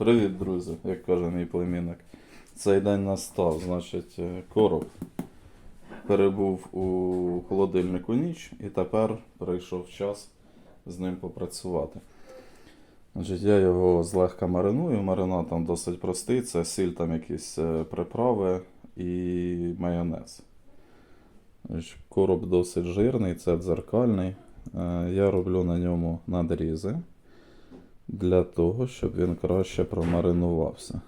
Привіт, друзі, як каже мій племінник. Цей день настав, значить, е, короб перебув у холодильнику ніч і тепер прийшов час з ним попрацювати. Значить, я його злегка мариную. Маринад там досить простий. Це сіль, там якісь е, приправи і майонез. Значить, Короб досить жирний, це дзеркальний. Е, Я роблю на ньому надрізи для того, щоб він краще промаринувався.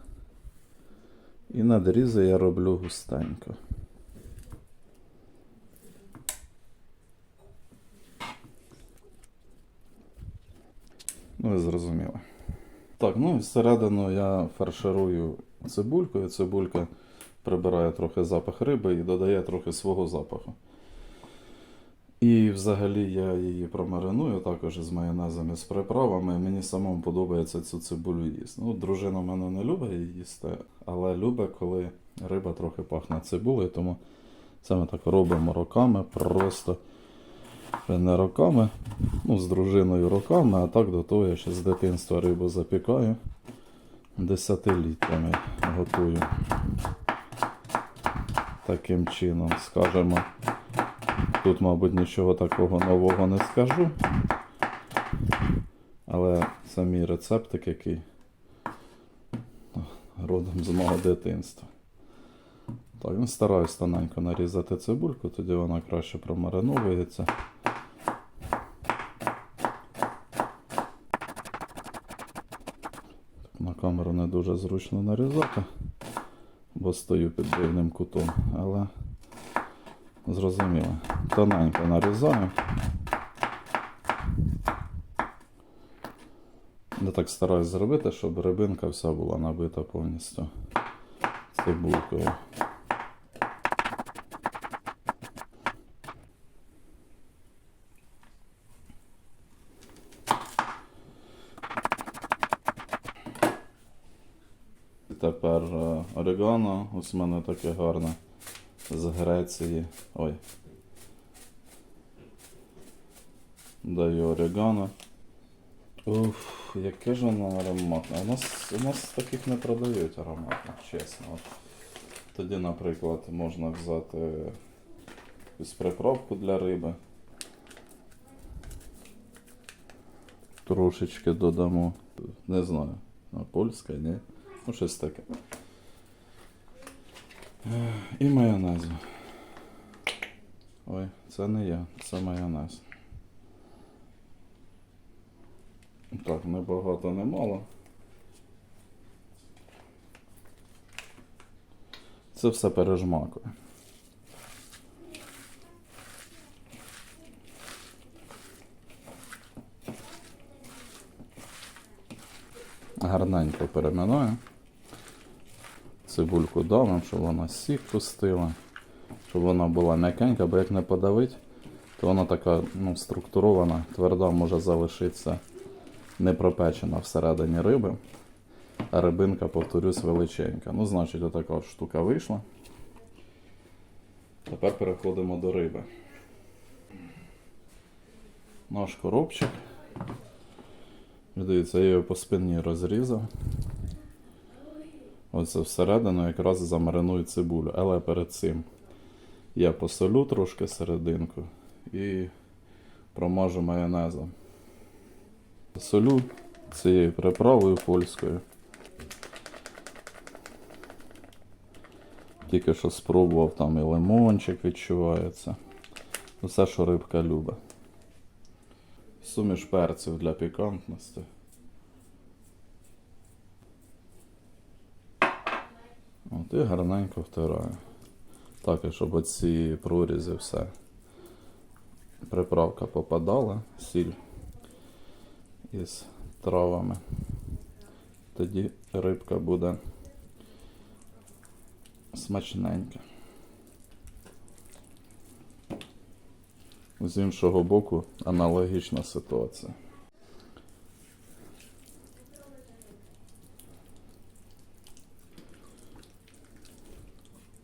І надрізи я роблю густенько. Ну, ви зрозуміли. Так, ну і всередину я фарширую цибулькою. Цибулька прибирає трохи запах риби і додає трохи свого запаху. І взагалі я її промариную також з майонезом і з приправами. Мені самому подобається цю цибулю їсти. Ну, дружина в мене не любить її їсти, але любить, коли риба трохи пахне цибулею, тому ми так робимо роками, просто не роками, ну, з дружиною роками, а так до того я ще з дитинства рибу запікаю. Десятиліттями готую. Таким чином, скажемо. Тут, мабуть, нічого такого нового не скажу. Але це рецептик, який родом з мого дитинства. Так, ну, стараюсь тоненько нарізати цибульку, тоді вона краще промариновується. Так, на камеру не дуже зручно нарізати, бо стою під дивним кутом, але Зрозуміло. Тоненько нарізаю. Я так стараюсь зробити, щоб рибинка вся була набита повністю цибулкою. Тепер е, орегано, ось в мене таке гарне з Греції. Ой. Даю орегано. Уф, яке ж воно ароматне. У нас, у нас таких не продають ароматних, чесно. От. Тоді, наприклад, можна взяти якусь приправку для риби. Трошечки додамо. Не знаю, а польська, ні? Ну, щось таке. І майонезу. Ой, це не я, це майонез. Так, не багато, не мало. Це все пережмакує. Гарненько переминаю. Цибульку давим, щоб вона сік пустила, щоб вона була м'якенька, бо як не подавить, то вона така ну, структурована, тверда може залишитися не пропечена всередині риби. А рибинка, повторюсь, величенька. Ну, значить, отака от штука вийшла. Тепер переходимо до риби. Наш коробчик. Дивіться, я його по спині розрізав. Оце всередину якраз замариную цибулю. Але перед цим я посолю трошки серединку і промажу майонезом. Солю цією приправою польською. Тільки що спробував там і лимончик відчувається. Усе, що рибка любить. Суміш перців для пікантності. І гарненько втираю. Так, і щоб оці прорізи все. Приправка попадала, сіль із травами. Тоді рибка буде смачненька. З іншого боку аналогічна ситуація.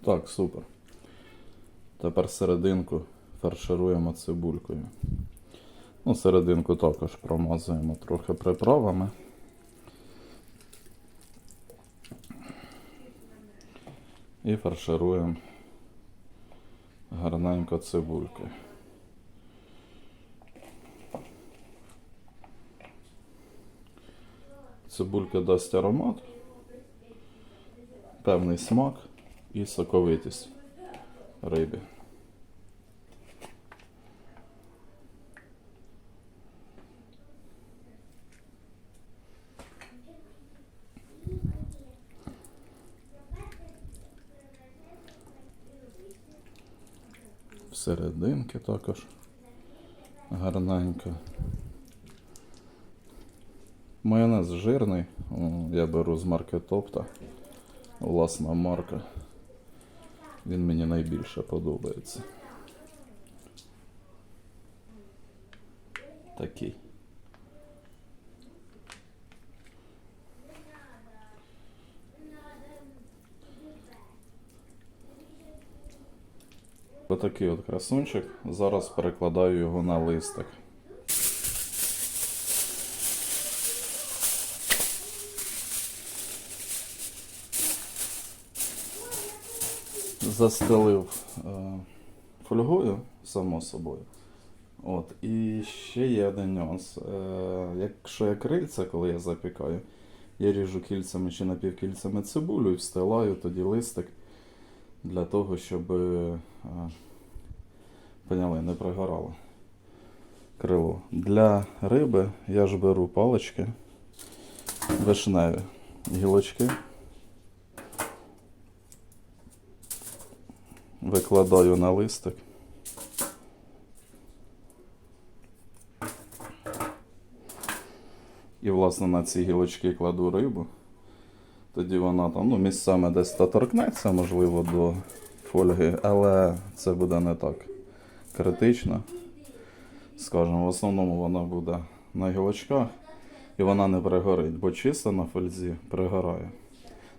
Так, супер. Тепер серединку фаршируємо цибулькою. Ну, Серединку також промазуємо трохи приправами. І фаршируємо гарненько цибульки. Цибулька дасть аромат, певний смак і соковитість рибі. Всерединки також гарненько. Майонез жирний. Я беру з марки Топта. Власна марка. Він мені найбільше подобається. Такий. Отакий от красунчик. Зараз перекладаю його на листик. Застелив е, фольгою, само собою. От. І ще є один нюанс. Е, якщо я крильця, коли я запікаю, я ріжу кільцями чи напівкільцями цибулю і встилаю тоді листик для того, щоб е, поняли, не пригорало крило. Для риби я ж беру палички вишневі, гілочки. Викладаю на листик. І, власне, на ці гілочки кладу рибу. Тоді вона там, ну, місцями десь та можливо, до фольги, але це буде не так критично. Скажімо, в основному вона буде на гілочках і вона не пригорить, бо чисто на фользі пригорає.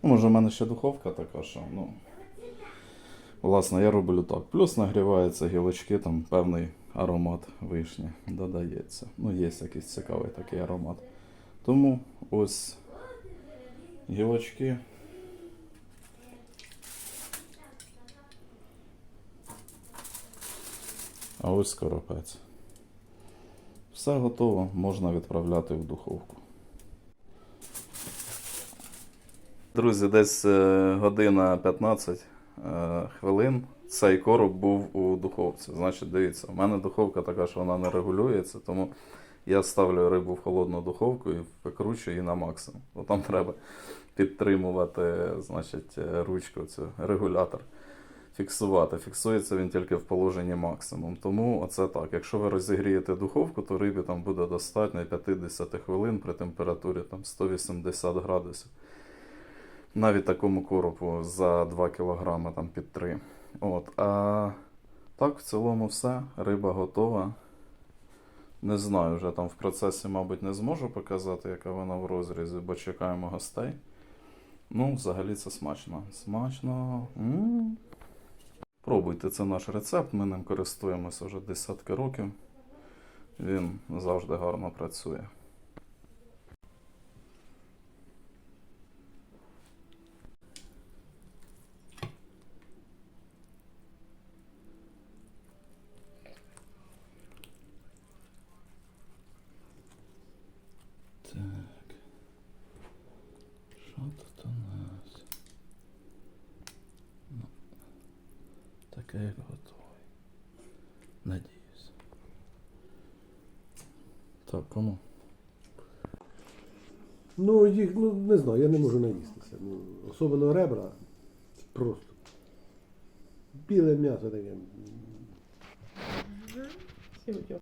Ну, може, в мене ще духовка така, що, ну. Власне, я роблю так. Плюс нагріваються гілочки, там певний аромат вишні додається. Ну, є якийсь цікавий такий аромат. Тому ось гілочки. А ось скоропець. Все готово, можна відправляти в духовку. Друзі, десь е, година 15 е, хвилин цей короб був у духовці. Значить, дивіться, у мене духовка така, що вона не регулюється, тому я ставлю рибу в холодну духовку і викручую її на максимум. Бо там треба підтримувати значить, е, ручку, цю регулятор. Фіксувати. Фіксується він тільки в положенні максимум. Тому оце так. Якщо ви розігрієте духовку, то рибі там буде достатньо 50 хвилин при температурі там 180 градусів. Навіть такому коропу за 2 кг там під 3. От. А так, в цілому все. Риба готова. Не знаю, вже там в процесі, мабуть, не зможу показати, яка вона в розрізі, бо чекаємо гостей. Ну, взагалі це смачно. Смачно. м Пробуйте, це наш рецепт, ми ним користуємося вже десятки років. Він завжди гарно працює. Так. Що тут у нас? Ну, таке як готовий. Надіюсь. Так, кому? Ну, їх, ну не знаю, я не можу наїстися. Ну, особливо ребра. Просто. Біле м'ясо таке. Сьогодні.